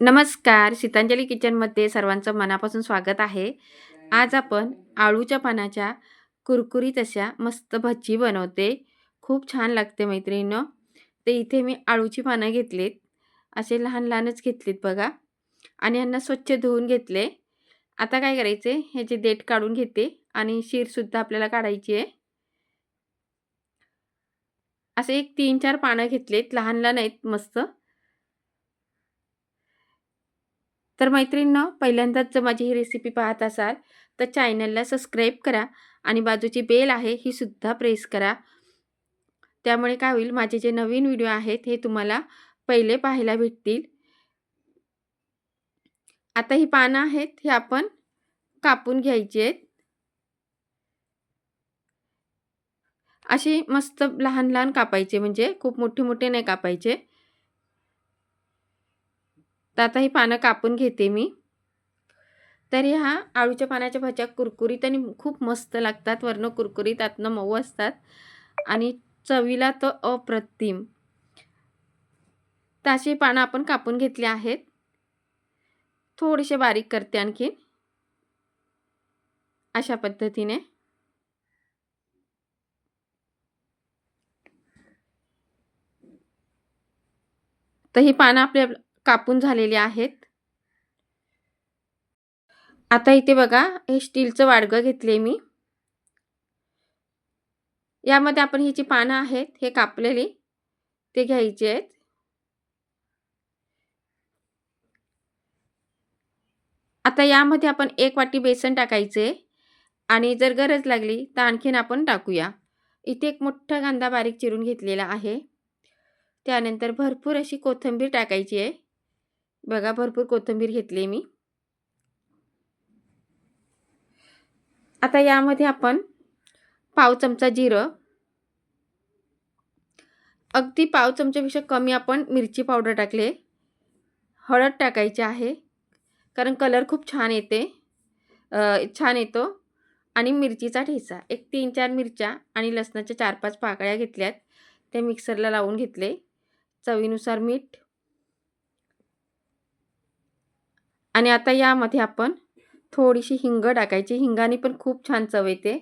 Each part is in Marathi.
नमस्कार सीतांजली किचनमध्ये सर्वांचं मनापासून स्वागत आहे. आज आपण आळूच्या पानाच्या कुरकुरीत अशा मस्त भजी बनवते. खूप छान लागते मैत्रिणीनं. ते इथे मी आळूची पानं घेतलीत. असे लहान लहानच घेतलीत बघा. आणि यांना स्वच्छ धुवून घेतले. आता काय करायचे? ह्याचे देठ काढून घेते आणि शीरसुद्धा आपल्याला काढायची आहे. असे एक तीन चार पानं घेतलेत. लहान लहान आहेत मस्त. तर मैत्रिणींना पहिल्यांदाच जर माझी ही रेसिपी पाहत असाल तर चॅनलला सबस्क्राईब करा आणि बाजूची बेल आहे ही सुद्धा प्रेस करा. त्यामुळे काय होईल माझे जे नवीन व्हिडिओ आहेत हे तुम्हाला पहिले पाहायला भेटतील. आता ही पानं आहेत हे आपण कापून घ्यायची आहेत. अशी मस्त लहान लहान कापायचे म्हणजे खूप मोठे मोठे नाही कापायचे. तर आता ही पानं कापून घेते मी. तर ह्या आळूच्या पानाच्या भाज्या कुरकुरीत आणि खूप मस्त लागतात. वरनं कुरकुरीत आतनं मऊ असतात. आणि चवीला तर अप्रतिम. तर अशी पानं आपण कापून घेतली आहेत. थोडेसे बारीक करते आणखीन. अशा पद्धतीने. तर ही पानं आपल्या कापून झालेले आहेत. आता इथे बघा हे स्टीलचं वाडगं घेतले मी. यामध्ये आपण ही जी पानं आहेत हे कापलेली ते घ्यायचे आहेत. आता यामध्ये आपण एक वाटी बेसन टाकायचे आणि जर गरज लागली तर आणखीन आपण टाकूया. इथे एक मोठा कांदा बारीक चिरून घेतलेला आहे. त्यानंतर भरपूर अशी कोथिंबीर टाकायची आहे. बघा भरपूर कोथिंबीर घेतली मी. आता यामध्ये आपण पाव चमचा जिरं. अगदी पाव चमच्यापेक्षा कमी आपण मिरची पावडर टाकले हळद टाकायची आहे कारण कलर खूप छान येते. छान येतो. आणि मिरचीचा ठेचा. एक तीन चार मिरच्या आणि लसणाच्या चार पाच पाकळ्या घेतल्यात. त्या मिक्सरला लावून घेतले. चवीनुसार मीठ आणि आता यामध्ये आपण थोडीशी हिंग टाकायची. हिंगाने पण खूप छान चव येते.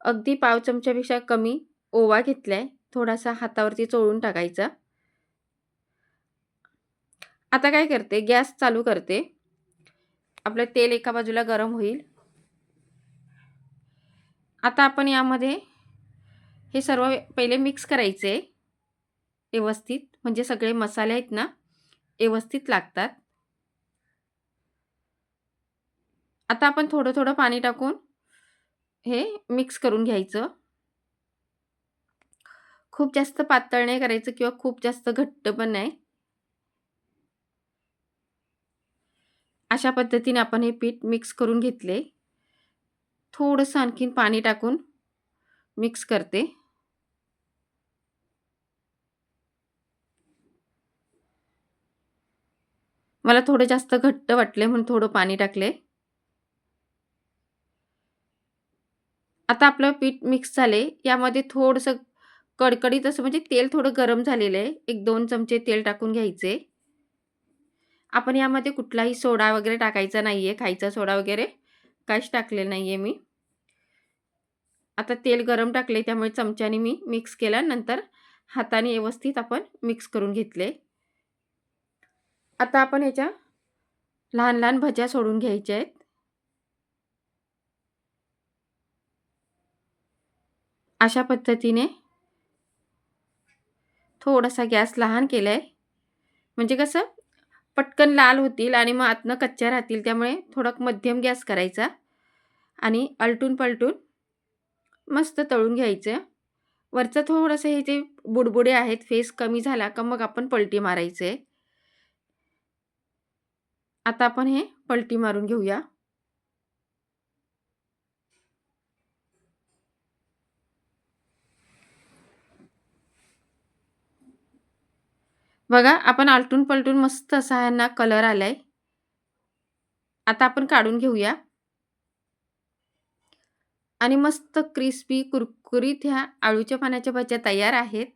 अगदी पाव चमच्यापेक्षा कमी ओवा घेतला आहे थोडासा हातावरती चोळून टाकायचा. आता काय करते? गॅस चालू करते. आपलं तेल एका बाजूला गरम होईल. आता आपण यामध्ये हे सर्व पहिले मिक्स करायचे. व्यवस्थित. म्हणजे सगळे मसाले आहेत ना व्यवस्थित लागतात. आता आपण थोडं थोडं पाणी टाकून हे मिक्स करून घ्यायचं. खूप जास्त पातळ नाही करायचं किंवा खूप जास्त घट्ट पण नाही. अशा पद्धतीने आपण हे पीठ मिक्स करून घेतले. थोडंसं आणखीन पाणी टाकून मिक्स करते. मला थोडं जास्त घट्ट वाटले म्हणून थोडं पाणी टाकले आता आपलं पीठ मिक्स झाले. यामध्ये थोडंसं कडकडीत असं म्हणजे तेल थोडं गरम झालेलं आहे. एक दोन चमचे तेल टाकून घ्यायचे. आपण यामध्ये कुठलाही सोडा वगैरे टाकायचा नाही आहे खायचा सोडा वगैरे काहीच टाकलेलं नाही आहे मी. आता तेल गरम टाकले त्यामुळे चमच्याने मी मिक्स केल्यानंतर नंतर हाताने व्यवस्थित आपण मिक्स करून घेतले. आता आपण याच्या लहान लहान भज्या सोडून घ्यायच्या आहेत. अशा पद्धतीने थोडासा गॅस लहान केला आहे म्हणजे कसं पटकन लाल होतील आणि मग आतनं कच्च्या राहतील त्यामुळे थोडा मध्यम गॅस करायचा आणि अलटून पलटून मस्त तळून घ्यायचं. वरचं थोडंसं हे जे बुडबुडे आहेत फेस कमी झाला का मग आपण पलटी मारायचे. आता आपण हे पलटी मारून घेऊया. बघा आपण आलटून पलटून मस्त असा ह्यांना कलर आलाय. आता आपण काढून घेऊया. आणि मस्त क्रिस्पी कुरकुरीत ह्या आळूच्या पाण्याच्या भाज्या तयार आहेत.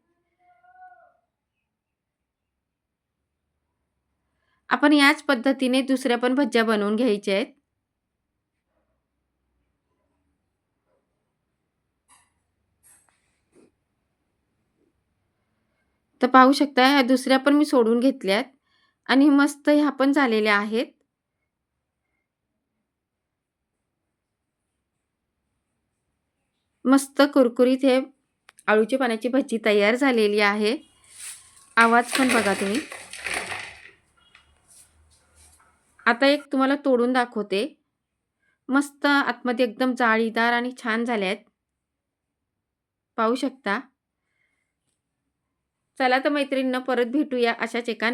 आपण याच पद्धतीने दुसऱ्या पण भज्या बनवून घ्यायच्या आहेत. तर पाहू शकता ह्या दुसऱ्या पण मी सोडून घेतल्यात आणि मस्त ह्या पण झालेल्या आहेत. मस्त कुरकुरीत हे आळूच्या पानाची भजी तयार झालेली आहे. आवाज पण बघा तुम्ही. आता एक तुम्हाला तोडून दाखवते. मस्त आतमध्ये एकदम जाळीदार आणि छान झाल्या आहेत. पाहू शकता. चला तर मैत्रिणींना परत भेटूया अशाच एका